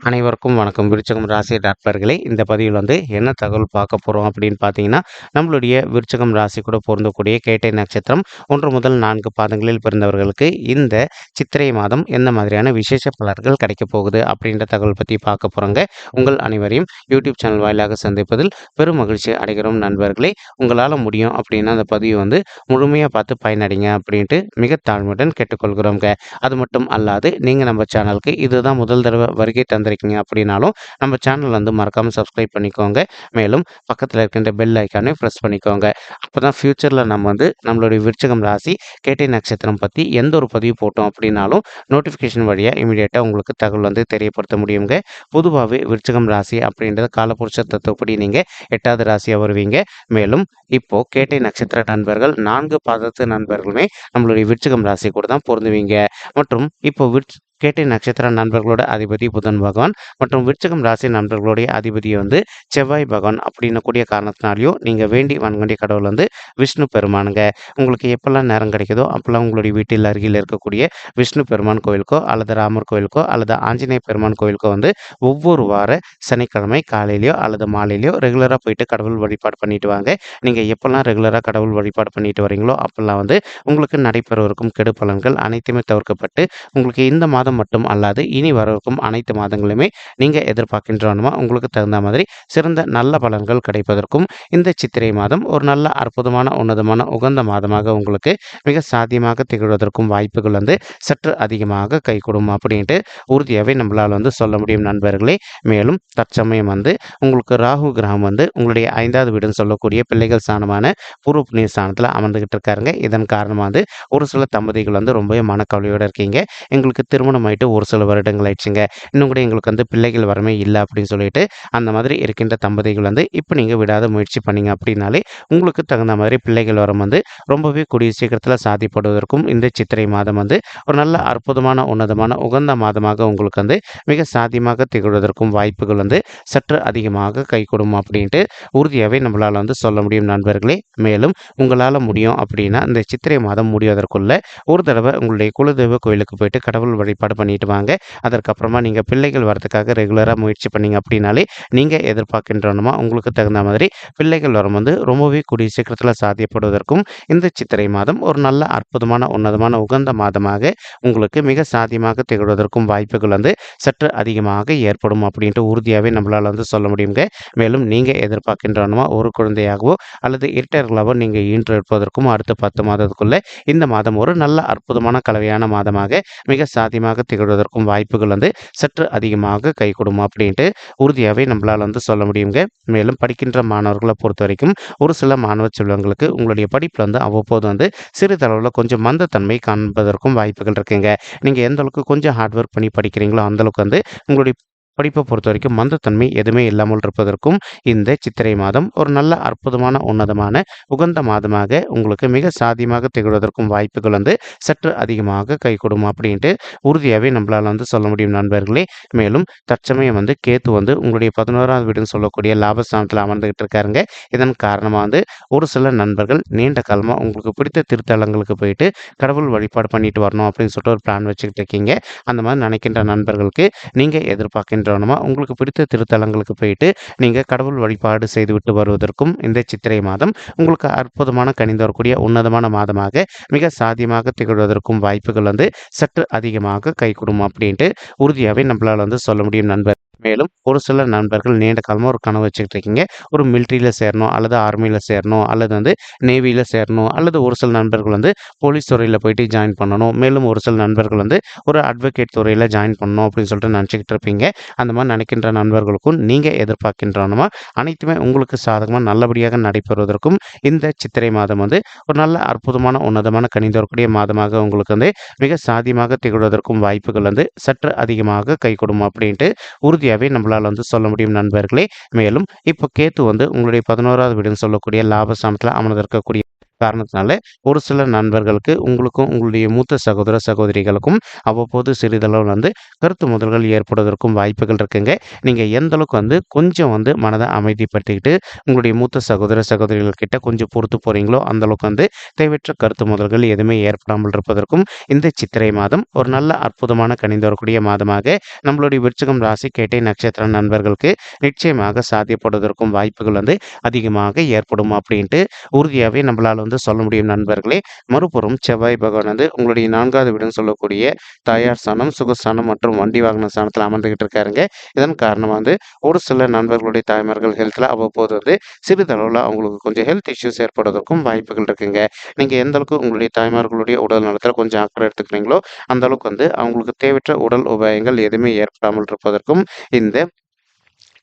அனைவருக்கும் வணக்கம். விருச்சகம் ராசி டாக்டர்களே இந்த பதிவில் வந்து என்ன தகவல் பார்க்க போகிறோம் அப்படின்னு பார்த்தீங்கன்னா நம்மளுடைய விருச்சகம் ராசி கூட பொருந்தக்கூடிய கேட்டை நட்சத்திரம் ஒன்று முதல் நான்கு பாதங்களில் பிறந்தவர்களுக்கு இந்த சித்திரை மாதம் எந்த மாதிரியான விசேஷ பலர்கள் கிடைக்கப் போகுது அப்படின்ற தகவல் பற்றி பார்க்க போகிறோங்க உங்கள் அனைவரையும் யூடியூப் சேனல் வாயிலாக சந்திப்பதில் பெரும் மகிழ்ச்சி அடைகிறோம் நண்பர்களே. உங்களால் முடியும் அப்படின்னா அந்த பதிவு வந்து முழுமையாக பார்த்து பயனடைங்க அப்படின்ட்டு மிக தாழ்மையுடன் கேட்டுக்கொள்கிறோங்க அது மட்டும் அல்லாது நீங்கள் நம்ம சேனலுக்கு இதுதான் முதல் தடவை வருகை தந்த வந்திருக்கீங்க அப்படின்னாலும் நம்ம சேனல் வந்து மறக்காமல் சப்ஸ்கிரைப் பண்ணிக்கோங்க. மேலும் பக்கத்தில் இருக்கின்ற பெல் ஐக்கானே ப்ரெஸ் பண்ணிக்கோங்க. அப்போ தான் ஃப்யூச்சரில் நம்ம வந்து நம்மளுடைய விருச்சகம் ராசி கேட்டை நட்சத்திரம் பற்றி எந்த ஒரு பதிவு போட்டோம் அப்படின்னாலும் நோட்டிஃபிகேஷன் வழியாக இமீடியட்டாக உங்களுக்கு தகவல் வந்து தெரியப்படுத்த முடியுங்க. பொதுவாகவே விருச்சகம் ராசி அப்படின்றத காலப்புருஷ தத்துவப்படி நீங்கள் எட்டாவது ராசியாக வருவீங்க. மேலும் இப்போது கேட்டை நட்சத்திர நண்பர்கள் நான்கு பாதத்து நண்பர்களுமே நம்மளுடைய விருச்சகம் ராசி கூட தான் பொருந்துவீங்க. மற்றும் இப்போ விருச் கேட்டை நட்சத்திர நண்பர்களோட அதிபதி புதன் பகவான் மற்றும் விருச்சகம் ராசி நண்பர்களுடைய அதிபதி வந்து செவ்வாய் பகவான் அப்படின்னு கூடிய காரணத்தினாலையும் நீங்கள் வேண்டி வன்கொண்டிய கடவுள் வந்து விஷ்ணு பெருமானுங்க. உங்களுக்கு எப்பெல்லாம் நேரம் கிடைக்குதோ அப்போல்லாம் உங்களுடைய வீட்டில் அருகில் இருக்கக்கூடிய விஷ்ணு பெருமான் கோயிலுக்கோ அல்லது ராமர் கோயிலுக்கோ அல்லது ஆஞ்சநேய பெருமான் கோயிலுக்கோ வந்து ஒவ்வொரு வார சனிக்கிழமை காலையிலையோ அல்லது மாலையிலையோ ரெகுலராக போயிட்டு கடவுள் வழிபாடு பண்ணிட்டு வாங்க. நீங்கள் எப்போல்லாம் ரெகுலராக கடவுள் வழிபாடு பண்ணிட்டு வரீங்களோ அப்போல்லாம் வந்து உங்களுக்கு நடைபெறவிருக்கும் கெடு பலன்கள் அனைத்துமே தவிர்க்கப்பட்டு உங்களுக்கு இந்த மாதம் மாதம் மட்டும் அல்லாது இனி வரவிருக்கும் அனைத்து மாதங்களுமே நீங்கள் எதிர்பார்க்கின்றனமா உங்களுக்கு தகுந்த மாதிரி சிறந்த நல்ல பலன்கள் கிடைப்பதற்கும் இந்த சித்திரை மாதம் ஒரு நல்ல அற்புதமான உன்னதமான உகந்த மாதமாக உங்களுக்கு மிக சாத்தியமாக திகழ்வதற்கும் வாய்ப்புகள் வந்து சற்று அதிகமாக கைகூடும் அப்படின்ட்டு உறுதியாகவே நம்மளால் வந்து சொல்ல முடியும் நண்பர்களே. மேலும் தற்சமயம் வந்து உங்களுக்கு ராகு கிரகம் வந்து உங்களுடைய ஐந்தாவது வீடுன்னு சொல்லக்கூடிய பிள்ளைகள் ஸ்தானமான பூர்வ புண்ணிய ஸ்தானத்தில் அமர்ந்துகிட்டு இருக்காருங்க. இதன் காரணமாக வந்து ஒரு சில தம்பதிகள் வந்து ரொம்பவே மனக்கவலையோடு இருக்கீங்க. எங்களுக்கு திருமணம் திருமணம் ஒரு சில வருடங்கள் ஆயிடுச்சுங்க. இன்னும் கூட எங்களுக்கு வந்து பிள்ளைகள் வரமே இல்லை அப்படின்னு சொல்லிட்டு அந்த மாதிரி இருக்கின்ற தம்பதிகள் வந்து இப்போ நீங்கள் விடாத முயற்சி பண்ணீங்க அப்படின்னாலே உங்களுக்கு தகுந்த மாதிரி பிள்ளைகள் வரம் வந்து ரொம்பவே கூடிய சீக்கிரத்தில் சாதிப்படுவதற்கும் இந்த சித்திரை மாதம் வந்து ஒரு நல்ல அற்புதமான உன்னதமான உகந்த மாதமாக உங்களுக்கு வந்து மிக சாத்தியமாக திகழ்வதற்கும் வாய்ப்புகள் வந்து சற்று அதிகமாக கை கொடுக்கும் அப்படின்ட்டு உறுதியாகவே நம்மளால் வந்து சொல்ல முடியும் நண்பர்களே. மேலும் உங்களால் முடியும் அப்படின்னா இந்த சித்திரை மாதம் முடிவதற்குள்ள ஒரு தடவை உங்களுடைய குலதெய்வ கோயிலுக்கு போயிட்டு கடவுள் வழிபாடு ஏற்பாடு பண்ணிட்டு வாங்க. அதற்கப்புறமா நீங்கள் பிள்ளைகள் வரதுக்காக ரெகுலராக முயற்சி பண்ணீங்க அப்படின்னாலே நீங்கள் எதிர்பார்க்கின்றனமா உங்களுக்கு தகுந்த மாதிரி பிள்ளைகள் வரும் வந்து ரொம்பவே கூடிய சீக்கிரத்தில் சாத்தியப்படுவதற்கும் இந்த சித்திரை மாதம் ஒரு நல்ல அற்புதமான உன்னதமான உகந்த மாதமாக உங்களுக்கு மிக சாத்தியமாக திகழ்வதற்கும் வாய்ப்புகள் வந்து சற்று அதிகமாக ஏற்படும் அப்படின்ட்டு உறுதியாகவே நம்மளால் வந்து சொல்ல முடியுங்க. மேலும் நீங்கள் எதிர்பார்க்கின்றனமா ஒரு குழந்தையாகவோ அல்லது இரட்டையர்களாகவோ நீங்கள் ஈன்று இருப்பதற்கும் அடுத்த பத்து மாதத்துக்குள்ளே இந்த மாதம் ஒரு நல்ல அற்புதமான கலவையான மாதமாக மிக சாத்தியமாக திகழ்வதற்கும் வாய்ப்புகள் வந்து சற்று அதிகமாக கை கொடுமா அப்படின்ட்டு உறுதியாகவே நம்மளால் வந்து சொல்ல முடியுங்க. மேலும் படிக்கின்ற மாணவர்களை பொறுத்த வரைக்கும் ஒரு சில மாணவ செல்வங்களுக்கு உங்களுடைய படிப்பில் வந்து அவ்வப்போது வந்து சிறிதளவில் கொஞ்சம் மந்தத்தன்மை காண்பதற்கும் வாய்ப்புகள் இருக்குங்க. நீங்கள் எந்த அளவுக்கு கொஞ்சம் ஹார்ட் ஒர்க் பண்ணி படிக்கிறீங்களோ அந்தளவுக்கு வந்து உங்களுடைய படிப்பை பொறுத்த வரைக்கும் மந்தத்தன்மை எதுவுமே இல்லாமல் இருப்பதற்கும் இந்த சித்திரை மாதம் ஒரு நல்ல அற்புதமான உன்னதமான உகந்த மாதமாக உங்களுக்கு மிக சாதியமாக திகழ்வதற்கும் வாய்ப்புகள் வந்து சற்று அதிகமாக கை கொடுக்கும் அப்படின்ட்டு உறுதியாகவே நம்மளால் வந்து சொல்ல முடியும் நண்பர்களே. மேலும் தற்சமயம் வந்து கேத்து வந்து உங்களுடைய பதினோராவது வீடுன்னு சொல்லக்கூடிய லாபஸ்தானத்தில் அமர்ந்துகிட்டு இருக்காருங்க. இதன் காரணமாக வந்து ஒரு சில நண்பர்கள் நீண்ட காலமாக உங்களுக்கு பிடித்த திருத்தலங்களுக்கு போயிட்டு கடவுள் வழிபாடு பண்ணிட்டு வரணும் அப்படின்னு சொல்லிட்டு ஒரு பிளான் வச்சுக்கிட்டு இருக்கீங்க. அந்த மாதிரி நினைக்கின்ற நண்பர்களுக்கு நீங்கள் எதிர்பார்க்கின்ற கவனமாக உங்களுக்கு பிடித்த திருத்தலங்களுக்கு போயிட்டு நீங்கள் கடவுள் வழிபாடு செய்துவிட்டு வருவதற்கும் இந்த சித்திரை மாதம் உங்களுக்கு அற்புதமான கணிந்து வரக்கூடிய உன்னதமான மாதமாக மிக சாத்தியமாக திகழ்வதற்கும் வாய்ப்புகள் வந்து சற்று அதிகமாக கை அப்படின்ட்டு உறுதியாகவே நம்மளால் வந்து சொல்ல முடியும் நண்பர் மேலும் ஒரு சில நண்பர்கள் நீண்ட காலமாக ஒரு கனவு வச்சுக்கிட்டு இருக்கீங்க. ஒரு மிலிட்ரியில் சேரணும் அல்லது ஆர்மியில் சேரணும் அல்லது வந்து நேவியில் சேரணும் அல்லது ஒரு சில நண்பர்கள் வந்து போலீஸ் துறையில் போயிட்டு ஜாயின் பண்ணணும். மேலும் ஒரு சில நண்பர்கள் வந்து ஒரு அட்வொகேட் துறையில் ஜாயின் பண்ணணும் அப்படின்னு சொல்லிட்டு நினச்சிக்கிட்டு இருப்பீங்க. அந்த மாதிரி நினைக்கின்ற நண்பர்களுக்கும் நீங்கள் எதிர்பார்க்கின்றனமா? அனைத்துமே உங்களுக்கு சாதகமாக நல்லபடியாக நடைபெறுவதற்கும் இந்த சித்திரை மாதம் வந்து ஒரு நல்ல அற்புதமான உன்னதமான கணிந்து வரக்கூடிய மாதமாக உங்களுக்கு வந்து மிக சாதியமாக திகழ்வதற்கும் வாய்ப்புகள் வந்து சற்று அதிகமாக கை கொடுக்கும் அப்படின்ட்டு உறுதி ஈஸியாகவே நம்மளால் வந்து சொல்ல முடியும் நண்பர்களே. மேலும் இப்போ கேத்து வந்து உங்களுடைய பதினோராவது வீடுன்னு சொல்லக்கூடிய லாபஸ்தானத்தில் அமர்ந்திருக்கக்கூடிய காரணத்தினால ஒரு சில நண்பர்களுக்கு உங்களுக்கும் உங்களுடைய மூத்த சகோதர சகோதரிகளுக்கும் அவ்வப்போது சிறிதளவு வந்து கருத்து முதல்கள் ஏற்படுவதற்கும் வாய்ப்புகள் இருக்குங்க. நீங்கள் எந்த அளவுக்கு வந்து கொஞ்சம் வந்து மனதை அமைதிப்படுத்திக்கிட்டு உங்களுடைய மூத்த சகோதர சகோதரிகள்கிட்ட கொஞ்சம் பொறுத்து போகிறீங்களோ அந்த அளவுக்கு வந்து தேவையற்ற கருத்து முதல்கள் எதுவுமே ஏற்படாமல் இருப்பதற்கும் இந்த சித்திரை மாதம் ஒரு நல்ல அற்புதமான கணிந்து வரக்கூடிய மாதமாக நம்மளுடைய விருச்சகம் ராசி கேட்டை நட்சத்திர நண்பர்களுக்கு நிச்சயமாக சாத்தியப்படுவதற்கும் வாய்ப்புகள் வந்து அதிகமாக ஏற்படும் அப்படின்ட்டு உறுதியாகவே நம்மளால் வந்து சொல்ல முடியும் நண்பர்களே. மறுபுறம் செவ்வாய் பகவான் வந்து உங்களுடைய நான்காவது வீடுன்னு சொல்லக்கூடிய தாயார் ஸ்தானம் சுகஸ்தானம் மற்றும் வண்டி வாகன ஸ்தானத்தில் அமர்ந்துகிட்டு இருக்காருங்க. இதன் காரணமாக வந்து ஒரு சில நண்பர்களுடைய தாய்மார்கள் ஹெல்த்தில் அவ்வப்போது வந்து சிறிதளவில் அவங்களுக்கு கொஞ்சம் ஹெல்த் இஷ்யூஸ் ஏற்படுவதற்கும் வாய்ப்புகள் இருக்குங்க. நீங்கள் எந்த அளவுக்கு உங்களுடைய தாய்மார்களுடைய உடல் நலத்தில் கொஞ்சம் அக்கறை எடுத்துக்கிறீங்களோ அந்த அளவுக்கு வந்து அவங்களுக்கு தேவையற்ற உடல் உபாயங்கள் எதுவுமே ஏற்படாமல் இருப்பதற்கும் இந்த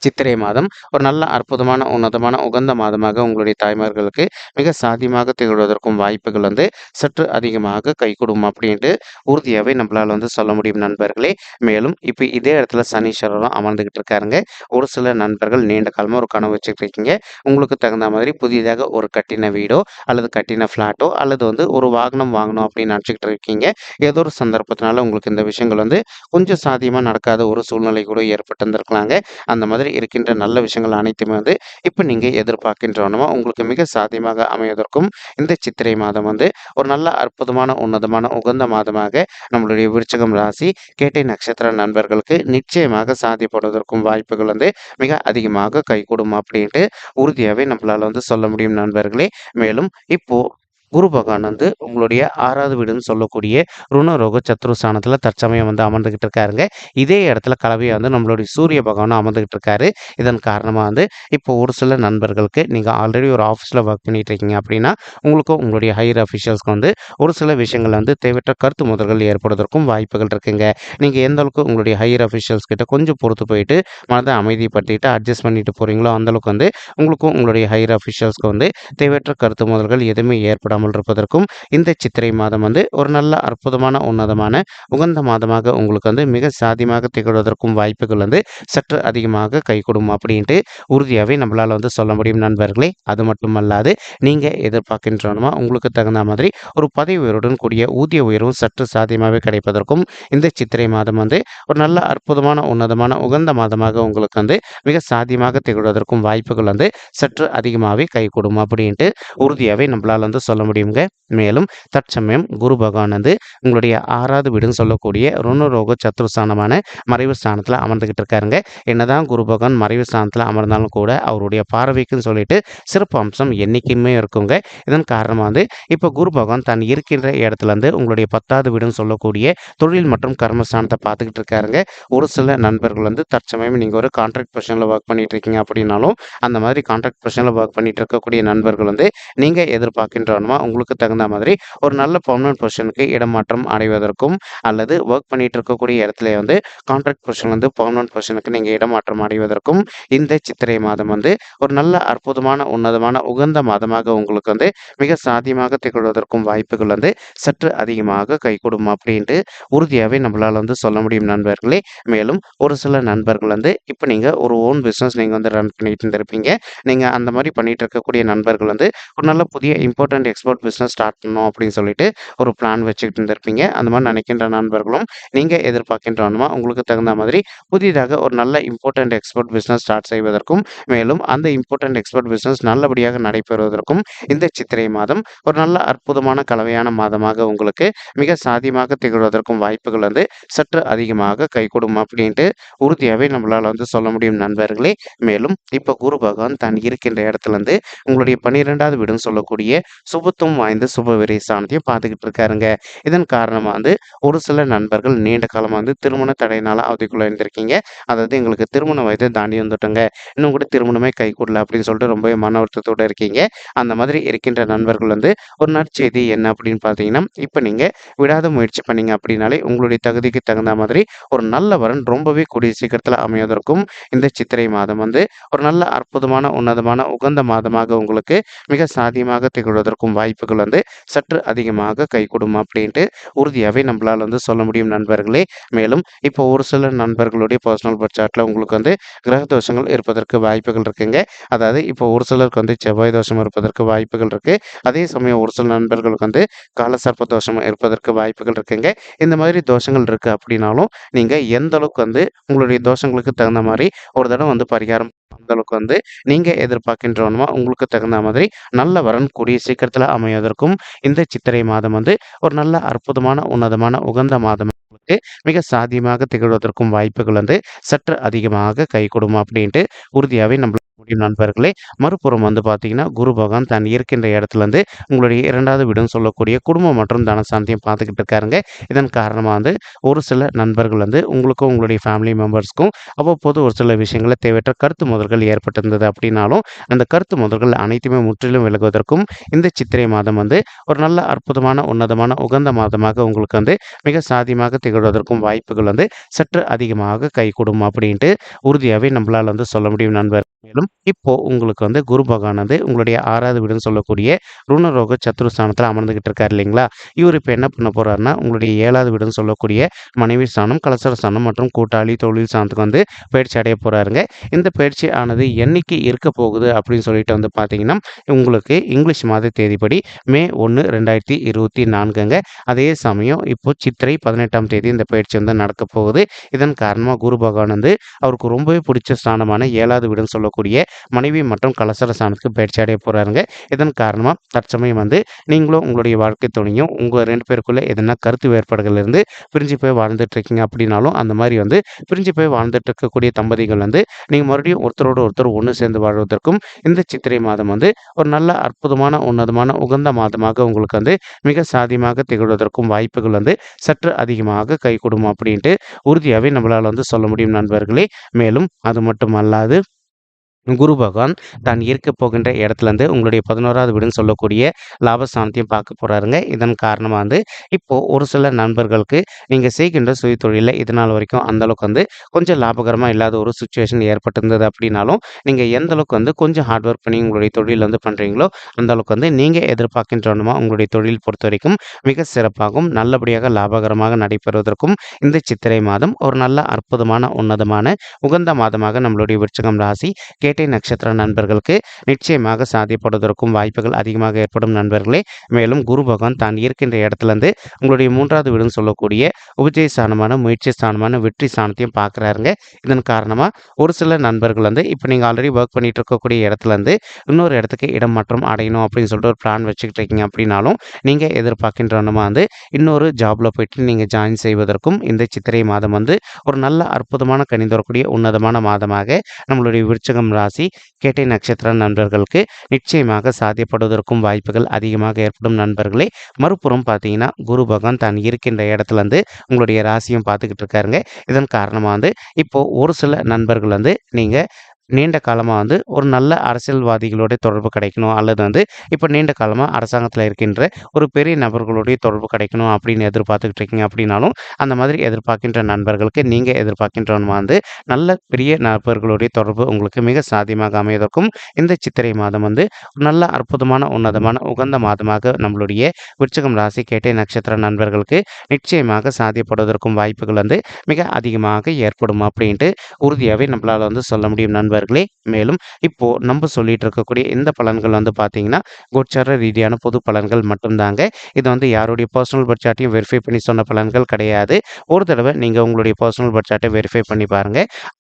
சித்திரை மாதம் ஒரு நல்ல அற்புதமான உன்னதமான உகந்த மாதமாக உங்களுடைய தாய்மார்களுக்கு மிக சாத்தியமாக திகழ்வதற்கும் வாய்ப்புகள் வந்து சற்று அதிகமாக கைகூடும் அப்படின்ட்டு உறுதியாகவே நம்மளால் வந்து சொல்ல முடியும் நண்பர்களே. மேலும் இப்போ இதே இடத்துல சனீஸ்வரரும் அமர்ந்துக்கிட்டு இருக்காருங்க. ஒரு சில நண்பர்கள் நீண்ட காலமாக ஒரு கனவு வச்சுக்கிட்டு இருக்கீங்க. உங்களுக்கு தகுந்த மாதிரி புதிதாக ஒரு கட்டின வீடோ அல்லது கட்டின ஃப்ளாட்டோ அல்லது வந்து ஒரு வாகனம் வாங்கணும் அப்படின்னு நினச்சிக்கிட்டு இருக்கீங்க. ஏதோ ஒரு சந்தர்ப்பத்தினால உங்களுக்கு இந்த விஷயங்கள் வந்து கொஞ்சம் சாத்தியமாக நடக்காத ஒரு சூழ்நிலை கூட ஏற்பட்டு அந்த மாதிரி இருக்கின்ற நல்ல விஷயங்கள் அனைத்துமே வந்து இப்போ நீங்கள் எதிர்பார்க்கின்றவனமா உங்களுக்கு மிக சாத்தியமாக அமைவதற்கும் இந்த சித்திரை மாதம் வந்து ஒரு நல்ல அற்புதமான உன்னதமான உகந்த மாதமாக நம்மளுடைய விருச்சகம் ராசி கேட்டை நட்சத்திர நண்பர்களுக்கு நிச்சயமாக சாதிப்படுவதற்கும் வாய்ப்புகள் வந்து மிக அதிகமாக கைகூடும் அப்படின்ட்டு உறுதியாகவே நம்மளால் வந்து சொல்ல முடியும் நண்பர்களே. மேலும் இப்போ குரு பகவான் வந்து உங்களுடைய ஆறாவது வீடுன்னு சொல்லக்கூடிய ருணரோக சத்ருஸ்தானத்தில் தற்சமயம் வந்து அமர்ந்துக்கிட்டு இருக்காருங்க. இதே இடத்துல கலவையாக வந்து நம்மளுடைய சூரிய பகவானும் அமர்ந்துக்கிட்டு இருக்காரு. இதன் காரணமாக வந்து இப்போ ஒரு சில நண்பர்களுக்கு நீங்கள் ஆல்ரெடி ஒரு ஆஃபீஸில் ஒர்க் பண்ணிட்டு இருக்கீங்க அப்படின்னா உங்களுக்கும் உங்களுடைய ஹையர் அஃபிஷியல்ஸ்க்கு வந்து ஒரு சில விஷயங்கள் வந்து தேவையற்ற கருத்து முதல்கள் ஏற்படுவதற்கும் வாய்ப்புகள் இருக்குங்க. நீங்கள் எந்த அளவுக்கு உங்களுடைய ஹையர் அஃபிஷியல்ஸ் கிட்ட கொஞ்சம் பொறுத்து போயிட்டு மனதை அமைதிப்படுத்திட்டு அட்ஜஸ்ட் பண்ணிட்டு போகிறீங்களோ அந்தளவுக்கு வந்து உங்களுக்கும் உங்களுடைய ஹையர் அஃபிஷியல்ஸ்க்கு வந்து தேவையற்ற கருத்து முதல்கள் எதுவுமே ஏற்படாமல் இருப்பதற்கும் இந்த சித்திரை மாதம் வந்து ஒரு நல்ல அற்புதமான உன்னதமான உகந்த மாதமாக உங்களுக்கு வந்து மிக சாதியமாக திகழ்வதற்கும் வாய்ப்புகள் வந்து சற்று அதிகமாக கைகூடும் அப்படின்ட்டு உறுதியாகவே நம்மளால் வந்து சொல்ல முடியும் நண்பர்களே. அது மட்டுமல்லாது நீங்கள் எதிர்பார்க்கின்றனமா உங்களுக்கு தகுந்த மாதிரி ஒரு பதவி உயர்வுடன் கூடிய ஊதிய உயர்வும் சற்று சாதியமாகவே கிடைப்பதற்கும் இந்த சித்திரை மாதம் வந்து ஒரு நல்ல அற்புதமான உன்னதமான உகந்த மாதமாக உங்களுக்கு வந்து மிக சாதியமாக திகழ்வதற்கும் வாய்ப்புகள் வந்து சற்று அதிகமாகவே கைகூடும் அப்படின்ட்டு உறுதியாகவே நம்மளால் வந்து சொல்ல முடியுங்க. மேலும் தற்சமயம் குரு பகவானது வந்து உங்களுடைய ஆறாவது வீடுன்னு சொல்லக்கூடிய ருணரோக சத்ருஸ்தானமான மறைவு ஸ்தானத்தில் அமர்ந்துக்கிட்டு இருக்காருங்க. என்னதான் குரு பகவான் மறைவு ஸ்தானத்தில் அமர்ந்தாலும் கூட அவருடைய பார்வைக்குன்னு சொல்லிட்டு சிறப்பு அம்சம் என்றைக்குமே இருக்குங்க. இதன் காரணமாக வந்து இப்போ குரு பகவான் தான் இருக்கின்ற இடத்துல இருந்து உங்களுடைய பத்தாவது வீடுன்னு சொல்லக்கூடிய தொழில் மற்றும் கர்மஸ்தானத்தை பார்த்துக்கிட்டு இருக்காருங்க. ஒரு சில நண்பர்கள் வந்து தற்சமயம் நீங்கள் ஒரு கான்ட்ராக்ட் பொசிஷனில் ஒர்க் பண்ணிட்டு இருக்கீங்க அப்படின்னாலும் அந்த மாதிரி கான்ட்ராக்ட் பொசிஷனில் ஒர்க் பண்ணிட்டு இருக்கக்கூடிய நண்பர்கள் வந்து நீங்கள் எதிர்பார்க்கின்றவனுமா உங்களுக்கு தகுந்த மாதிரி ஒரு நல்ல பர்மனன்ட் பொசிஷனுக்கு இடமாற்றம் அடைவதற்கும் அல்லது ஒர்க் பண்ணிட்டு இருக்கக்கூடிய இடத்துல வந்து கான்ட்ராக்ட் பொசிஷன் வந்து பர்மனன்ட் பொசிஷனுக்கு நீங்கள் இடமாற்றம் அடைவதற்கும் இந்த சித்திரை மாதம் வந்து ஒரு நல்ல அற்புதமான உன்னதமான உகந்த மாதமாக உங்களுக்கு வந்து மிக சாத்தியமாக திகழ்வதற்கும் வாய்ப்புகள் வந்து சற்று அதிகமாக கைகூடும் அப்படின்ட்டு உறுதியாகவே நம்மளால் வந்து சொல்ல முடியும் நண்பர்களே. மேலும் ஒரு சில நண்பர்கள் வந்து இப்போ நீங்கள் ஒரு ஓன் பிஸ்னஸ் நீங்கள் வந்து ரன் பண்ணிட்டு இருந்திருப்பீங்க. நீங்கள் அந்த மாதிரி பண்ணிட்டு இருக்கக்கூடிய நண்பர்கள் வந்து ஒரு நல்ல புதிய இம்பார்ட்டன்ட் எக்ஸ்போர்ட் பிஸ்னஸ் ஸ்டார்ட் பண்ணணும் அப்படின்னு சொல்லிட்டு ஒரு பிளான் வச்சுக்கிட்டு இருந்திருப்பீங்க. அந்த மாதிரி நினைக்கின்ற நண்பர்களும் நீங்கள் எதிர்பார்க்கின்றவனுமா உங்களுக்கு தகுந்த மாதிரி புதிதாக ஒரு நல்ல இம்பார்ட்டன்ட் எக்ஸ்போர்ட் பிஸ்னஸ் ஸ்டார்ட் செய்வதற்கும் மேலும் அந்த இம்பார்ட்டன்ட் எக்ஸ்போர்ட் பிஸ்னஸ் நல்லபடியாக நடைபெறுவதற்கும் இந்த சித்திரை மாதம் ஒரு நல்ல அற்புதமான கலவையான மாதமாக உங்களுக்கு மிக சாதியமாக திகழ்வதற்கும் வாய்ப்புகள் வந்து சற்று அதிகமாக கைகூடும் அப்படின்ட்டு உறுதியாகவே நம்மளால் வந்து சொல்ல முடியும் நண்பர்களே. மேலும் இப்போ குரு பகவான் தான் இருக்கின்ற இடத்துல இருந்து உங்களுடைய பன்னிரெண்டாவது வீடுன்னு சொல்லக்கூடிய மகத்துவம் வாய்ந்த சுபவிரை ஸ்தானத்தையும் பார்த்துக்கிட்டு இருக்காருங்க. இதன் காரணமாக வந்து ஒரு சில நண்பர்கள் நீண்ட காலமாக வந்து திருமண தடையினால அவதிக்குள்ளே இருந்திருக்கீங்க அதாவது எங்களுக்கு திருமண வயதை தாண்டி வந்துட்டோங்க. இன்னும் கூட திருமணமே கைகூடல அப்படின்னு சொல்லிட்டு ரொம்பவே மன வருத்தத்தோடு இருக்கீங்க. அந்த மாதிரி இருக்கின்ற நண்பர்கள் வந்து ஒரு நற்செய்தி என்ன அப்படின்னு பார்த்தீங்கன்னா இப்போ நீங்கள் விடாத முயற்சி பண்ணீங்க அப்படின்னாலே உங்களுடைய தகுதிக்கு தகுந்த மாதிரி ஒரு நல்ல வரன் ரொம்பவே கூடிய சீக்கிரத்தில் அமைவதற்கும் இந்த சித்திரை மாதம் வந்து ஒரு நல்ல அற்புதமான உன்னதமான உகந்த மாதமாக உங்களுக்கு மிக சாதியமாக திகழ்வதற்கும் வாய்ப்பு வாய்ப்புகள் வந்து சற்று அதிகமாக கைகூடும் அப்படின்ட்டு உறுதியாகவே நம்மளால் வந்து சொல்ல முடியும் நண்பர்களே. மேலும் இப்போ ஒரு சில நண்பர்களுடைய பர்சனல் பட்ஜெட்டில் உங்களுக்கு வந்து கிரக தோஷங்கள் இருப்பதற்கு வாய்ப்புகள் இருக்குங்க. அதாவது இப்போ ஒரு சிலருக்கு வந்து செவ்வாய் தோஷம் இருப்பதற்கு வாய்ப்புகள் இருக்குது அதே சமயம் ஒரு சில நண்பர்களுக்கு வந்து காலசர்ப்ப தோஷம் இருப்பதற்கு வாய்ப்புகள் இருக்குங்க. இந்த மாதிரி தோஷங்கள் இருக்குது அப்படின்னாலும் நீங்கள் எந்த அளவுக்கு வந்து உங்களுடைய தோஷங்களுக்கு தகுந்த மாதிரி ஒரு தடவை வந்து பரிகாரம் அந்த வந்து நீங்கள் எதிர்பார்க்கின்றவனுமா உங்களுக்கு தகுந்த மாதிரி நல்ல வரன் கூடிய சீக்கிரத்தில் அமைவதற்கும் இந்த சித்திரை மாதம் வந்து ஒரு நல்ல அற்புதமான உன்னதமான உகந்த மாதம் உங்களுக்கு மிக சாத்தியமாக திகழ்வதற்கும் வாய்ப்புகள் வந்து சற்று அதிகமாக கை கொடுமா அப்படின்ட்டு உறுதியாகவே நம்ம முடியும் நண்பர்களே. மறுபுறம் வந்து பார்த்தீங்கன்னா குரு பகவான் தான் இருக்கின்ற இடத்துல இருந்து உங்களுடைய இரண்டாவது வீடுன்னு சொல்லக்கூடிய குடும்பம் மற்றும் தனசாந்தியும் பார்த்துக்கிட்டு இருக்காருங்க. இதன் காரணமாக வந்து ஒரு சில நண்பர்கள் வந்து உங்களுக்கும் உங்களுடைய ஃபேமிலி மெம்பர்ஸ்க்கும் அவ்வப்போது ஒரு சில விஷயங்களை தேவையற்ற கருத்து முதல்கள் ஏற்பட்டிருந்தது அப்படின்னாலும் அந்த கருத்து முதல்கள் அனைத்துமே முற்றிலும் விலகுவதற்கும் இந்த சித்திரை மாதம் வந்து ஒரு நல்ல அற்புதமான உன்னதமான உகந்த மாதமாக உங்களுக்கு வந்து மிக சாதியமாக திகழ்வதற்கும் வாய்ப்புகள் வந்து சற்று அதிகமாக கைகூடும் அப்படின்ட்டு உறுதியாகவே நம்மளால் வந்து சொல்ல முடியும் நண்பர் மேலும் இப்போ உங்களுக்கு வந்து குரு பகவானது உங்களுடைய ஆறாவது வீடுன்னு சொல்லக்கூடிய ருணரோக சத்துருஸ்தானத்தில் அமர்ந்துகிட்டு இருக்காரு இல்லைங்களா? இவர் இப்போ என்ன பண்ண போறாருன்னா உங்களுடைய ஏழாவது வீடுன்னு சொல்லக்கூடிய மனைவி ஸ்தானம் கலசர ஸ்தானம் மற்றும் கூட்டாளி தொழில் ஸ்தானத்துக்கு வந்து பயிற்சி அடைய போறாருங்க. இந்த பயிற்சி ஆனது என்னைக்கு இருக்க போகுது அப்படின்னு சொல்லிட்டு வந்து பார்த்தீங்கன்னா உங்களுக்கு இங்கிலீஷ் மாத தேதிப்படி மே ஒன்று ரெண்டாயிரத்தி இருபத்தி நான்குங்க. அதே சமயம் இப்போ சித்திரை பதினெட்டாம் தேதி இந்த பயிற்சி வந்து நடக்க போகுது. இதன் காரணமாக குரு பகவான் வந்து அவருக்கு ரொம்பவே பிடிச்ச ஸ்தானமான ஏழாவது வீடுன்னு சொல்லக்கூடிய மனைவி மற்றும் கலசர சாணத்துக்கு பயிற்சி அடைய போகிறாருங்க இதன் காரணமாக தற்சமயம் வந்து நீங்களும் உங்களுடைய வாழ்க்கை துணையும் உங்கள் ரெண்டு பேருக்குள்ளே எதனா கருத்து வேறுபாடுகள் இருந்து பிரிஞ்சு போய் வாழ்ந்துட்டு இருக்கீங்க அப்படின்னாலும் அந்த மாதிரி வந்து பிரிஞ்சு போய் வாழ்ந்துட்டு இருக்கக்கூடிய தம்பதிகள் வந்து நீங்கள் மறுபடியும் ஒருத்தரோடு ஒருத்தர் ஒன்று சேர்ந்து வாழ்வதற்கும் இந்த சித்திரை மாதம் வந்து ஒரு நல்ல அற்புதமான உன்னதமான உகந்த மாதமாக உங்களுக்கு வந்து மிக சாதியமாக திகழ்வதற்கும் வாய்ப்புகள் வந்து சற்று அதிகமாக கை அப்படின்ட்டு உறுதியாகவே நம்மளால் வந்து சொல்ல முடியும் நண்பர்களே. மேலும் அது மட்டும் அல்லாது குரு பகவான் தான் இருக்க போகின்ற இடத்துலேருந்து உங்களுடைய பதினோராவது வீடுன்னு சொல்லக்கூடிய லாபஸ்தானத்தையும் பார்க்க போகிறாருங்க இதன் காரணமாக வந்து இப்போது ஒரு சில நண்பர்களுக்கு நீங்கள் செய்கின்ற சுய தொழிலில் இதனால் வரைக்கும் அந்தளவுக்கு வந்து கொஞ்சம் லாபகரமாக இல்லாத ஒரு சுச்சுவேஷன் ஏற்பட்டிருந்தது அப்படின்னாலும் நீங்கள் எந்த அளவுக்கு வந்து கொஞ்சம் ஹார்ட் ஒர்க் பண்ணி உங்களுடைய தொழில் வந்து பண்ணுறீங்களோ அந்த அளவுக்கு வந்து நீங்கள் எதிர்பார்க்கின்றனமா உங்களுடைய தொழில் பொறுத்த வரைக்கும் மிக சிறப்பாகவும் நல்லபடியாக லாபகரமாக நடைபெறுவதற்கும் இந்த சித்திரை மாதம் ஒரு நல்ல அற்புதமான உன்னதமான உகந்த மாதமாக நம்மளுடைய விருச்சகம் ராசி கேட்டு கேட்டை நட்சத்திர நண்பர்களுக்கு நிச்சயமாக சாதிப்படுவதற்கும் வாய்ப்புகள் அதிகமாக ஏற்படும் நண்பர்களே. மேலும் குரு பகவான் தான் இருக்கின்ற இடத்துலேருந்து உங்களுடைய மூன்றாவது வீடுன்னு சொல்லக்கூடிய உபஜய ஸ்தானமான முயற்சி ஸ்தானமான வெற்றி ஸ்தானத்தையும் பார்க்குறாருங்க. இதன் காரணமாக ஒரு சில நண்பர்கள் வந்து இப்போ நீங்கள் ஆல்ரெடி ஒர்க் பண்ணிட்டு இருக்கக்கூடிய இடத்துலேருந்து இன்னொரு இடத்துக்கு இடம் மாற்றம் அடையணும் அப்படின்னு சொல்லிட்டு ஒரு பிளான் வச்சுக்கிட்டு இருக்கீங்க அப்படின்னாலும் நீங்கள் எதிர்பார்க்கின்றனமா வந்து இன்னொரு ஜாபில் போயிட்டு நீங்கள் ஜாயின் செய்வதற்கும் இந்த சித்திரை மாதம் வந்து ஒரு நல்ல அற்புதமான கணிந்து வரக்கூடிய உன்னதமான மாதமாக நம்மளுடைய விருச்சகம் ராசி கேட்டை நட்சத்திர நண்பர்களுக்கு நிச்சயமாக சாத்தியப்படுவதற்கும் வாய்ப்புகள் அதிகமாக ஏற்படும் நண்பர்களே. மறுபுறம் பார்த்தீங்கன்னா குரு பகவான் தான் இருக்கின்ற இடத்துல இருந்து உங்களுடைய ராசியும் பார்த்துக்கிட்டு இருக்காருங்க. இதன் காரணமாக வந்து இப்போது ஒரு சில நண்பர்கள் வந்து நீங்கள் நீண்ட காலமாக வந்து ஒரு நல்ல அரசியல்வாதிகளுடைய தொடர்பு கிடைக்கணும். அல்லது வந்து இப்போ நீண்ட காலமாக அரசாங்கத்தில் இருக்கின்ற ஒரு பெரிய நபர்களுடைய தொடர்பு கிடைக்கணும் அப்படின்னு எதிர்பார்த்துக்கிட்டு இருக்கீங்க அப்படின்னாலும் அந்த மாதிரி எதிர்பார்க்கின்ற நண்பர்களுக்கு நீங்கள் எதிர்பார்க்கின்றவன் வந்து நல்ல பெரிய நபர்களுடைய தொடர்பு உங்களுக்கு மிக சாத்தியமாக அமையதற்கும் இந்த சித்திரை மாதம் வந்து நல்ல அற்புதமான உன்னதமான உகந்த மாதமாக நம்மளுடைய விருச்சகம் ராசி கேட்டை நட்சத்திர நண்பர்களுக்கு நிச்சயமாக சாத்தியப்படுவதற்கும் வாய்ப்புகள் வந்து மிக அதிகமாக ஏற்படும் அப்படின்ட்டு உறுதியாகவே நம்மளால் வந்து சொல்ல முடியும் நண்பர்களே மேலும் இப்போ நம்ம சொல்லிட்டு இருக்கக்கூடிய இந்த பலன்கள் வந்து பார்த்தீங்கன்னா கோச்சார ரீதியான பொது பலன்கள் மட்டும்தாங்க. இது வந்து யாருடைய பர்சனல் பட்சாட்டையும் வெரிஃபை பண்ணி சொன்ன பலன்கள் கிடையாது. ஒரு தடவை நீங்கள் உங்களுடைய பர்சனல் பட்சாட்டை வெரிஃபை பண்ணி பாருங்க.